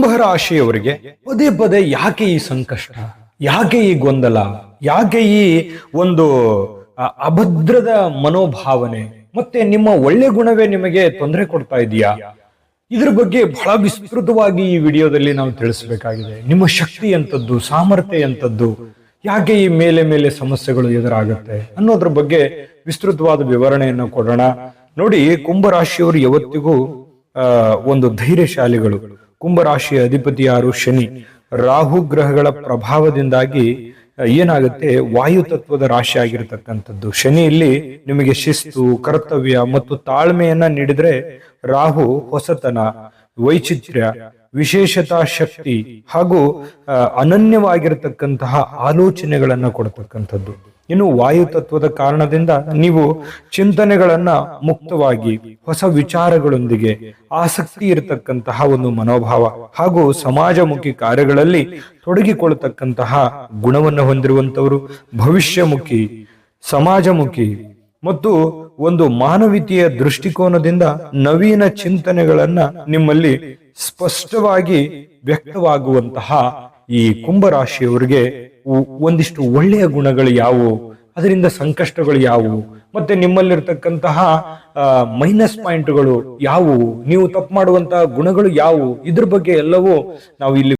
ಕುಂಭರಾಶಿಯವರಿಗೆ ಪದೇ ಪದೇ ಯಾಕೆ ಈ ಸಂಕಷ್ಟ? ಯಾಕೆ ಈ ಗೊಂದಲ? ಯಾಕೆ ಈ ಒಂದು ಅಭದ್ರದ ಮನೋಭಾವನೆ? ಮತ್ತೆ ನಿಮ್ಮ ಒಳ್ಳೆ ಗುಣವೇ ನಿಮಗೆ ತೊಂದರೆ ಕೊಡ್ತಾ ಇದೆಯಾ? ಇದ್ರ ಬಗ್ಗೆ ಬಹಳ ವಿಸ್ತೃತವಾಗಿ ಈ ವಿಡಿಯೋದಲ್ಲಿ ನಾವು ತಿಳಿಸಬೇಕಾಗಿದೆ. ನಿಮ್ಮ ಶಕ್ತಿ ಎಂತದ್ದು ಸಾಮರ್ಥ್ಯ ಎಂತದ್ದು ಯಾಕೆ ಈ ಮೇಲೆ ಮೇಲೆ ಸಮಸ್ಯೆಗಳು ಎದುರಾಗುತ್ತೆ? ಅನ್ನೋದ್ರ ಬಗ್ಗೆ ವಿಸ್ತೃತವಾದ ವಿವರಣೆಯನ್ನು ಕೊಡೋಣ. ನೋಡಿ, ಕುಂಭರಾಶಿಯವರು ಯಾವತ್ತಿಗೂ ಒಂದು ಧೈರ್ಯಶಾಲಿಗಳು. ಕುಂಭರಾಶಿಯ ಅಧಿಪತಿ ಯಾರು ಶನಿ. ರಾಹು ಗ್ರಹಗಳ ಪ್ರಭಾವದಿಂದಾಗಿ ಏನಾಗುತ್ತೆ? ವಾಯು ತತ್ವದ ರಾಶಿ ಆಗಿರತಕ್ಕಂಥದ್ದು. ಶನಿಯಲ್ಲಿ ನಿಮಗೆ ಶಿಸ್ತು, ಕರ್ತವ್ಯ ಮತ್ತು ತಾಳ್ಮೆಯನ್ನ ನೀಡಿದ್ರೆ ರಾಹು ಹೊಸತನ, ವೈಚಿತ್ರ್ಯ, ವಿಶೇಷತಾ ಶಕ್ತಿ ಹಾಗೂ ಅನನ್ಯವಾಗಿರತಕ್ಕಂತಹ ಆಲೋಚನೆಗಳನ್ನ ಕೊಡ್ತಕ್ಕಂಥದ್ದು. ಇನ್ನು ವಾಯು ತತ್ವದ ಕಾರಣದಿಂದ ನೀವು ಚಿಂತನೆಗಳನ್ನ ಮುಕ್ತವಾಗಿ ಹೊಸ ವಿಚಾರಗಳೊಂದಿಗೆ ಆಸಕ್ತಿ ಇರತಕ್ಕಂತಹ ಒಂದು ಮನೋಭಾವ ಹಾಗೂ ಸಮಾಜಮುಖಿ ಕಾರ್ಯಗಳಲ್ಲಿ ತೊಡಗಿಕೊಳ್ಳತಕ್ಕಂತಹ ಗುಣವನ್ನು ಹೊಂದಿರುವಂತವರು ಭವಿಷ್ಯಮುಖಿ, ಸಮಾಜಮುಖಿ ಮತ್ತು ಒಂದು ಮಾನವೀಯತೆಯ ದೃಷ್ಟಿಕೋನದಿಂದ ನವೀನ ಚಿಂತನೆಗಳನ್ನ ನಿಮ್ಮಲ್ಲಿ ಸ್ಪಷ್ಟವಾಗಿ ವ್ಯಕ್ತವಾಗುವಂತಹ ಈ ಕುಂಭರಾಶಿಯವರಿಗೆ ಒಂದಿಷ್ಟು ಒಳ್ಳೆಯ ಗುಣಗಳು ಯಾವುವು? ಅದರಿಂದ ಸಂಕಷ್ಟಗಳು ಯಾವುವು? ಮತ್ತೆ ನಿಮ್ಮಲ್ಲಿರ್ತಕ್ಕಂತಹ ಮೈನಸ್ ಪಾಯಿಂಟ್ಗಳು ಯಾವುವು? ನೀವು ತಪ್ಪು ಮಾಡುವಂತಹ ಗುಣಗಳು ಯಾವುವು? ಇದ್ರ ಬಗ್ಗೆ ಎಲ್ಲವೂ ನಾವು ಇಲ್ಲಿ